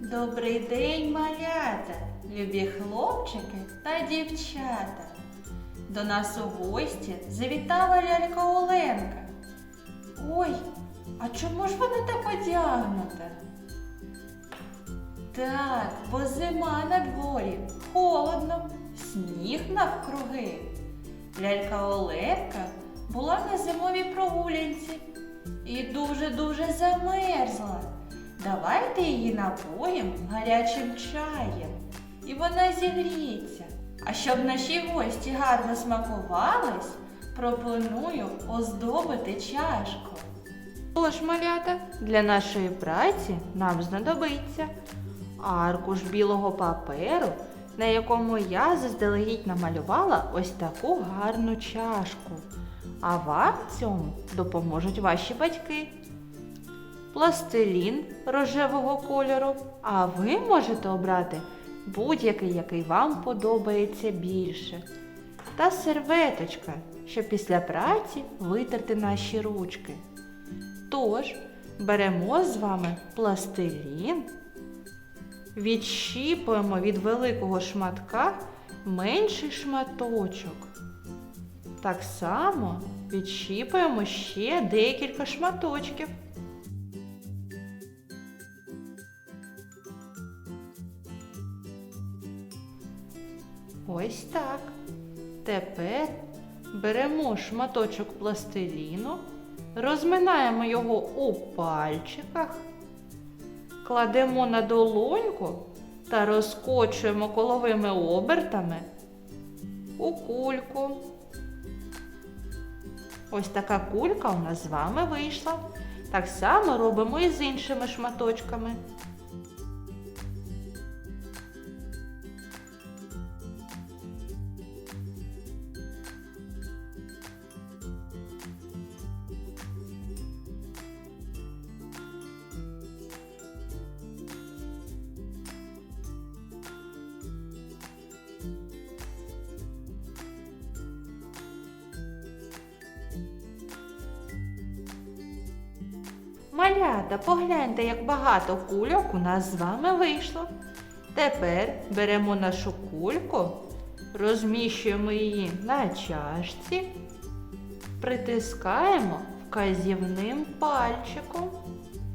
Добрий день, малята, любі хлопчики та дівчата. До нас у гості завітала лялька Оленка. Ой, а чому ж вона так одягнута? Так, бо зима на дворі, холодно, сніг навкруги. Лялька Оленка була на зимовій прогулянці і дуже-дуже замерзла. Давайте її напоїм гарячим чаєм, і вона зігріється. А щоб наші гості гарно смакувались, пропоную оздобити чашку. Тож, малята, для нашої праці нам знадобиться аркуш білого паперу, на якому я заздалегідь намалювала ось таку гарну чашку. А вам в цьому допоможуть ваші батьки пластилін рожевого кольору, а ви можете обрати будь-який, який вам подобається більше. Та серветочка, щоб після праці витерти наші ручки. Тож, беремо з вами пластилін, відщіпуємо від великого шматка менший шматочок. Так само відщіпуємо ще декілька шматочків. Ось так. Тепер беремо шматочок пластиліну, розминаємо його у пальчиках, кладемо на долоньку та розкочуємо коловими обертами у кульку. Ось така кулька у нас з вами вийшла. Так само робимо і з іншими шматочками. Малята, погляньте, як багато кульок у нас з вами вийшло. Тепер беремо нашу кульку, розміщуємо її на чашці, притискаємо вказівним пальчиком.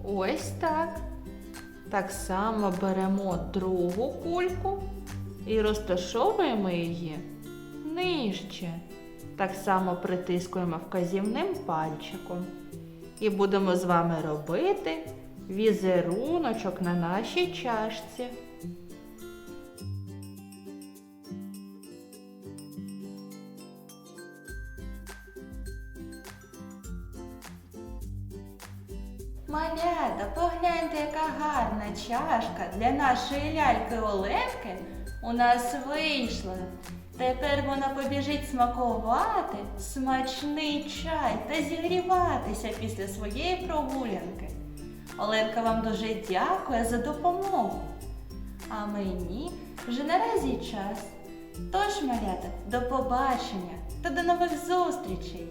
Ось так. Так само беремо другу кульку і розташовуємо її нижче. Так само притискуємо вказівним пальчиком. І будемо з вами робити візеруночок на нашій чашці. Малята, погляньте, яка гарна чашка для нашої ляльки Оленки у нас вийшла. Тепер вона побіжить смакувати смачний чай та зігріватися після своєї прогулянки. Оленка вам дуже дякує за допомогу. А мені вже наразі час. Тож, малята, до побачення та до нових зустрічей!